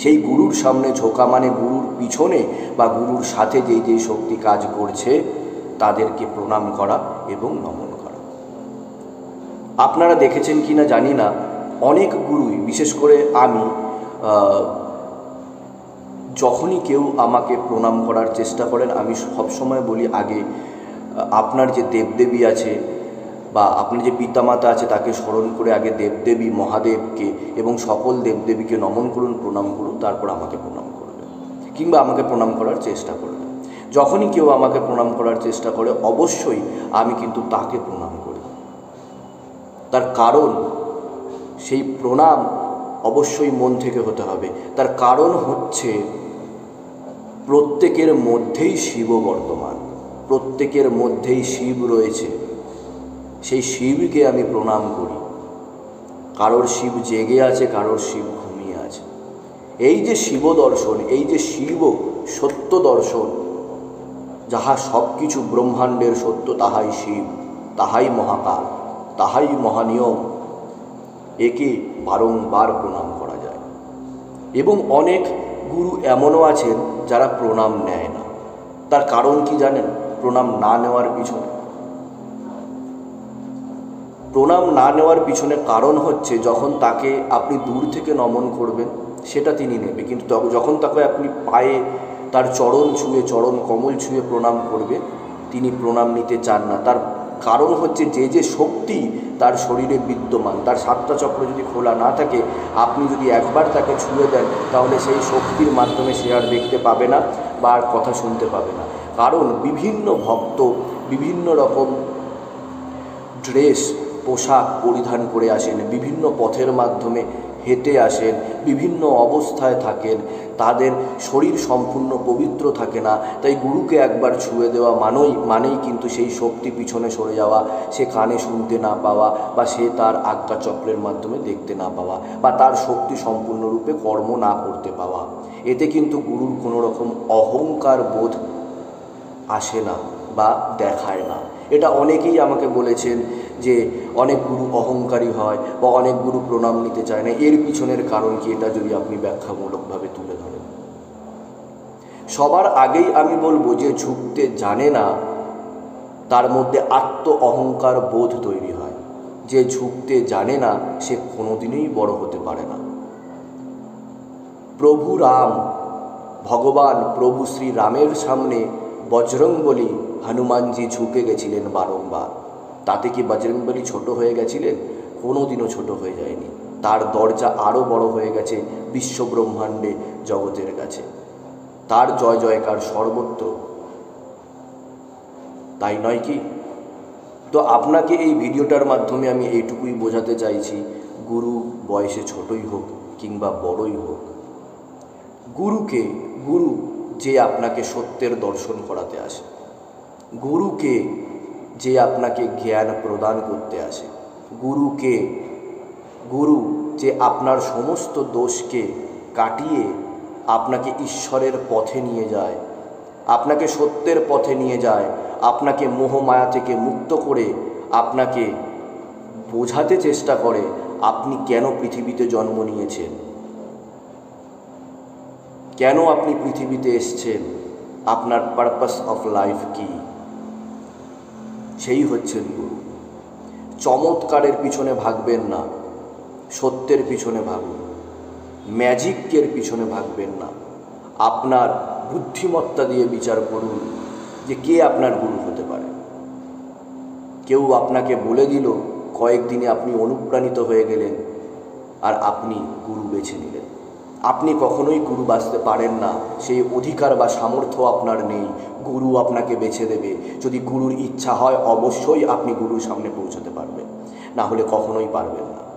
সেই গুরুর সামনে ঝোঁকা মানে গুরুর পিছনে বা গুরুর সাথে যেই যেই শক্তি কাজ করছে, তাদেরকে প্রণাম করা এবং নমন করা। আপনারা দেখেছেন কি না জানি না, অনেক গুরুই, বিশেষ করে আমি যখনই কেউ আমাকে প্রণাম করার চেষ্টা করেন, আমি সবসময় বলি, আগে আপনার যে দেবদেবী আছে বা আপনি যে পিতামাতা আছে তাকে স্মরণ করে আগে দেবদেবী, মহাদেবকে এবং সকল দেবদেবীকে নমন করুন, প্রণাম করুন, তারপর আমাকে প্রণাম করবেন। কিংবা আমাকে প্রণাম করার চেষ্টা করবেন। যখনই কেউ আমাকে প্রণাম করার চেষ্টা করে, অবশ্যই আমি কিন্তু তাকে প্রণাম করি। তার কারণ, সেই প্রণাম অবশ্যই মন থেকে হতে হবে। তার কারণ হচ্ছে, প্রত্যেকের মধ্যেই শিব বর্তমান। প্রত্যেকের মধ্যেই শিব রয়েছে। সেই শিবকে আমি প্রণাম করি। কারোর শিব জেগে আছে, কারোর শিব ঘুমিয়ে আছে। এই যে শিব দর্শন, এই যে শিব সত্য দর্শন, যাহা সব কিছু ব্রহ্মাণ্ডের সত্য, তাহাই শিব, তাহাই মহাকাল, তাহাই মহানিয়ম, একে বারংবার প্রণাম করা যায়। এবং অনেক গুরু এমনও আছেন যারা প্রণাম নেয় না। তার কারণ কি জানেন? প্রণাম না নেওয়ার পিছনে প্রণাম না নেওয়ার পিছনে কারণ হচ্ছে যখন তাকে আপনি দূর থেকে নমন করবেন, সেটা তিনি নেবে। কিন্তু যখন তাকে আপনি পায়ে তার চরণ ছুঁয়ে, চরণ কমল ছুঁয়ে প্রণাম করবে, তিনি প্রণাম নিতে চান না। তার কারণ হচ্ছে যে যে শক্তি তার শরীরে বিদ্যমান, তার সাতটা চক্র যদি খোলা না থাকে, আপনি যদি একবার তাকে ছুঁয়ে দেন, তাহলে সেই শক্তির মাধ্যমে সে আর দেখতে পাবে না বা আর কথা শুনতে পাবে না। কারণ বিভিন্ন ভক্ত বিভিন্ন রকম ড্রেস পোশাক পরিধান করে আসেন, বিভিন্ন পথের মাধ্যমে হেঁটে আসেন, বিভিন্ন অবস্থায় থাকেন। তাদের শরীর সম্পূর্ণ পবিত্র থাকে না, তাই গুরুকে একবার ছুঁয়ে দেওয়া মানেই মানেই কিন্তু সেই শক্তি পিছনে সরে যাওয়া, সে কানে শুনতে না পাওয়া বা সে তার আজ্ঞা চক্রের মাধ্যমে দেখতে না পাওয়া বা তার শক্তি সম্পূর্ণরূপে কর্ম না করতে পাওয়া। এতে কিন্তু গুরুর কোনো রকম অহংকার বোধ আসে না। বা দেখায় না। এটা অনেকেই আমাকে বলেছেন যে অনেক গুরু অহংকারী হয় বা অনেক গুরু প্রণাম নিতে চায় না। এর পিছনের কারণ কি এটা যদি আপনি ব্যাখ্যামূলকভাবে তুলে ধরেন। সবার আগেই আমি বলব যে ঝুঁকতে জানে না, তার মধ্যে আত্ম অহংকার বোধ তৈরি হয়। যে ঝুঁকতে জানে না, সে কোনোদিনই বড় হতে পারে না। প্রভু রাম, ভগবান প্রভু শ্রী রামের সামনে বজরংবলী হনুমানজি ঝুঁকে গেছিলেন বারংবার। তাতে কি বজরংবলী ছোট হয়ে গেছিলেন? কোনোদিনও ছোট হয়ে যায়নি। তার দরজা আরও বড় হয়ে গেছে বিশ্ব ব্রহ্মাণ্ডে জগতের কাছে। তার জয় জয়কার সর্বত্র। তাই নয় কি? তো আপনাকে এই ভিডিওটার মাধ্যমে আমি এইটুকুই বোঝাতে চাইছি, গুরু বয়সে ছোটই হোক কিংবা বড়ই হোক। গুরুকে, গুরু যে আপনাকে সত্যের দর্শন করাতে আসে। গুরুকে যে আপনাকে জ্ঞান প্রদান করতে আসে। গুরুকে, গুরু যে আপনার সমস্ত দোষকে কাটিয়ে আপনাকে ঈশ্বরের পথে নিয়ে যায়, আপনাকে সত্যের পথে নিয়ে যায়, আপনাকে মোহমায়া থেকে মুক্ত করে, আপনাকে বোঝাতে চেষ্টা করে, আপনি কেন পৃথিবীতে জন্ম নিয়েছেন? কেন আপনি পৃথিবীতে এসছেন? আপনার পারপাস অফ লাইফ কি? সেই হচ্ছেন গুরু। চমৎকারের পিছনে ভাগবেন না। সত্যের পিছনে ভাগুন ম্যাজিকের পিছনে ভাগবেন না। আপনার বুদ্ধিমত্তা দিয়ে বিচার করুন যে কে আপনার গুরু হতে পারে। কেউ আপনাকে বলে দিল, কয়েকদিনে আপনি অনুপ্রাণিত হয়ে গেলেন আর আপনি গুরু বেছে নিলেন। আপনি কখনোই গুরু বাঁচতে পারেন না। সেই অধিকার বা সামর্থ্য আপনার নেই। গুরু আপনাকে বেছে দেবে। যদি গুরুর ইচ্ছা হয়, অবশ্যই আপনি গুরুর সামনে পৌঁছতে পারবেন। না হলে কখনোই পারবেন না।